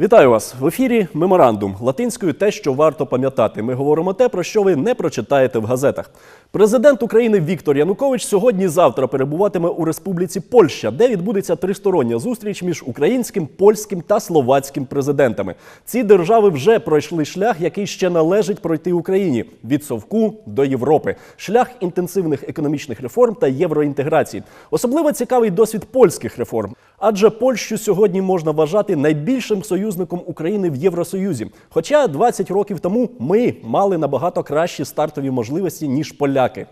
Вітаю вас в ефірі. Меморандум латинською те, що варто пам'ятати. Ми говоримо те, про що ви не прочитаєте в газетах. Президент України Віктор Янукович сьогодні-завтра перебуватиме у Республіці Польща, де відбудеться тристороння зустріч між українським, польським та словацьким президентами. Ці держави вже пройшли шлях, який ще належить пройти Україні від совку до Європи. Шлях інтенсивних економічних реформ та євроінтеграції. Особливо цікавий досвід польських реформ. Адже Польщу сьогодні можна вважати найбільшим союзником України в Євросоюзі. Хоча 20 років тому ми мали набагато кращі стартові можливості ніж поляки.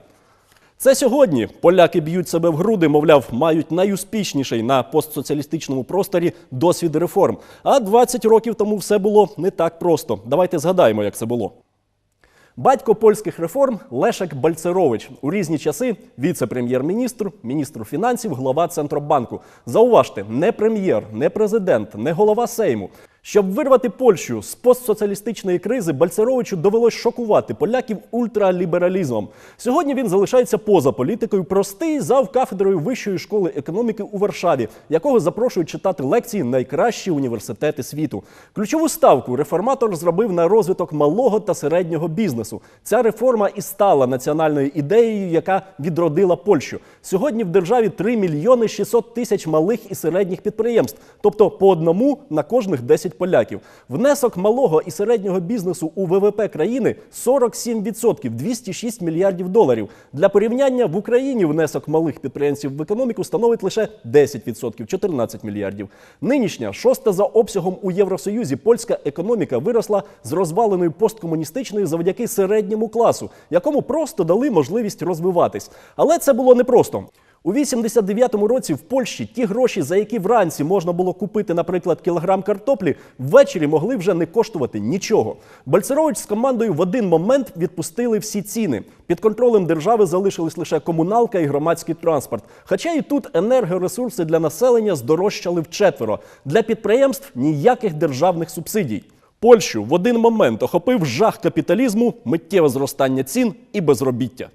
Це сьогодні поляки б'ють себе в груди, мовляв, мають найуспішніший на постсоціалістичному просторі досвід реформ. А 20 років тому все було не так просто. Давайте згадаємо, як це було. Батько польських реформ Лешек Бальцерович у різні часи віце-прем'єр-міністр, міністр фінансів, глава Центробанку. Зауважте, не прем'єр, не президент, не голова Сейму. Щоб вирвати Польщу з постсоціалістичної кризи, Бальцеровичу довелось шокувати поляків ультралібералізмом. Сьогодні він залишається поза політикою, простий зав кафедрою Вищої школи економіки у Варшаві, якого запрошують читати лекції найкращі університети світу. Ключову ставку реформатор зробив на розвиток малого та середнього бізнесу. Ця реформа і стала національною ідеєю, яка відродила Польщу. Сьогодні в державі 3 мільйони 600 тисяч малих і середніх підприємств, тобто по одному на кожних 10 поляків. Внесок малого і середнього бізнесу у ВВП країни 47%, 206 мільярдів доларів. Для порівняння в Україні внесок малих підприємців в економіку становить лише 10%, 14 мільярдів. Нинішня шоста за обсягом у Євросоюзі польська економіка виросла з розваленої посткомуністичної завдяки середньому класу, якому просто дали можливість розвиватись. Але це було непросто. У 89-му році в Польщі ті гроші, за які вранці можна було купити, наприклад, кілограм картоплі, ввечері могли вже не коштувати нічого. Бальцерович з командою в один момент відпустили всі ціни. Під контролем держави залишились лише комуналка і громадський транспорт. Хоча і тут енергоресурси для населення здорожчали вчетверо. Для підприємств ніяких державних субсидій. Польщу в один момент охопив жах капіталізму, миттєве зростання цін і безробіття.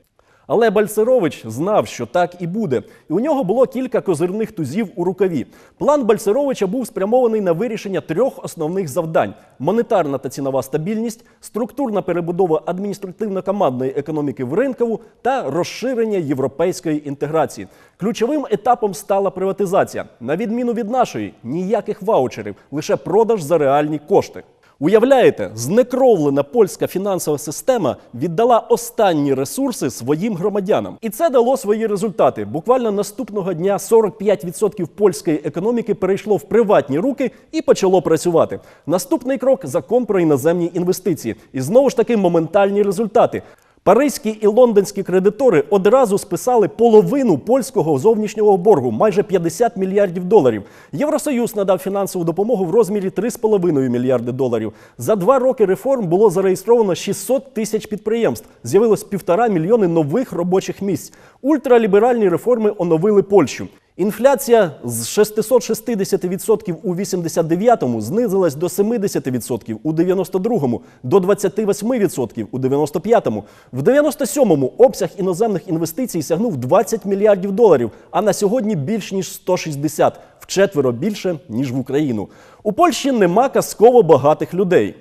Але Бальцерович знав, що так і буде, і у нього було кілька козирних тузів у рукаві. План Бальцеровича був спрямований на вирішення трьох основних завдань: монетарна та цінова стабільність, структурна перебудова адміністративно-командної економіки в ринкову та розширення європейської інтеграції. Ключовим етапом стала приватизація. На відміну від нашої, ніяких ваучерів, лише продаж за реальні кошти. Уявляєте, знекровлена польська фінансова система віддала останні ресурси своїм громадянам, і це дало свої результати. Буквально наступного дня 45% польської економіки перейшло в приватні руки і почало працювати. Наступний крок закон про іноземні інвестиції. І знову ж таки моментальні результати. Паризькі і лондонські кредитори одразу списали половину польського зовнішнього боргу, майже 50 мільярдів доларів. Євросоюз надав фінансову допомогу в розмірі 3,5 мільярди доларів. За два роки реформ було зареєстровано 600 тисяч підприємств. З'явилось півтора мільйони нових робочих місць. Ультраліберальні реформи оновили Польщу. Інфляція з 660% у 89-му знизилась до 70% у 92-му, до 28% у 95-му. В 97-му обсяг іноземних інвестицій сягнув 20 мільярдів доларів, а на сьогодні більш ніж 160, вчетверо більше, ніж в Україну. У Польщі нема казково багатих людей.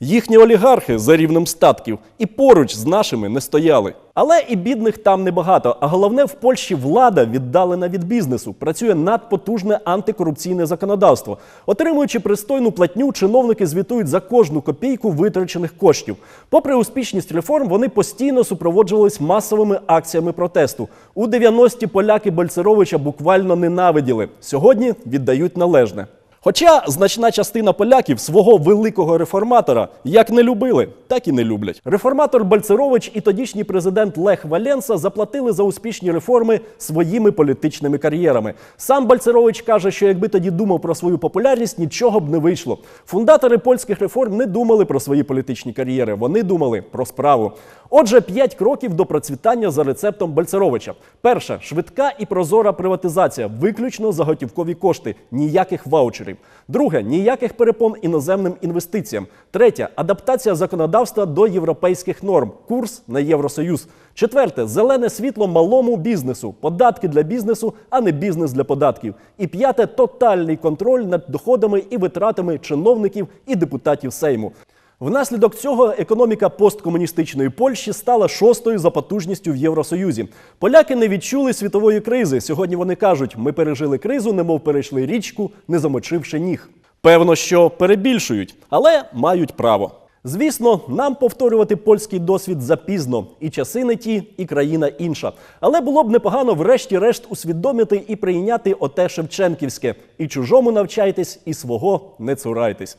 Їхні олігархи за рівнем статків і поруч з нашими не стояли. Але і бідних там небагато. А головне, в Польщі влада віддалена від бізнесу, працює надпотужне антикорупційне законодавство. Отримуючи пристойну платню, чиновники звітують за кожну копійку витрачених коштів. Попри успішність реформ, вони постійно супроводжувались масовими акціями протесту. У 90-ті поляки Бальцеровича буквально ненавиділи. Сьогодні віддають належне. Хоча значна частина поляків свого великого реформатора як не любили, так і не люблять. Реформатор Бальцерович і тодішній президент Лех Валенса заплатили за успішні реформи своїми політичними кар'єрами. Сам Бальцерович каже, що якби тоді думав про свою популярність, нічого б не вийшло. Фундатори польських реформ не думали про свої політичні кар'єри. Вони думали про справу. Отже, п'ять кроків до процвітання за рецептом Бальцеровича. Перше швидка і прозора приватизація, виключно за готівкові кошти, ніяких ваучерів. Друге ніяких перепон іноземним інвестиціям. Третє адаптація законодавства до європейських норм, курс на Євросоюз. Четверте зелене світло малому бізнесу, податки для бізнесу, а не бізнес для податків. І п'яте тотальний контроль над доходами і витратами чиновників і депутатів Сейму. Внаслідок цього економіка посткомуністичної Польщі стала шостою за потужністю в Євросоюзі. Поляки не відчули світової кризи. Сьогодні вони кажуть: ми пережили кризу, немов перейшли річку, не замочивши ніг. Певно, що перебільшують, але мають право. Звісно, нам повторювати польський досвід запізно, і часи не ті, і країна інша. Але було б непогано, врешті-решт, усвідомити і прийняти оте Шевченківське: і чужому навчайтесь, і свого не цурайтесь.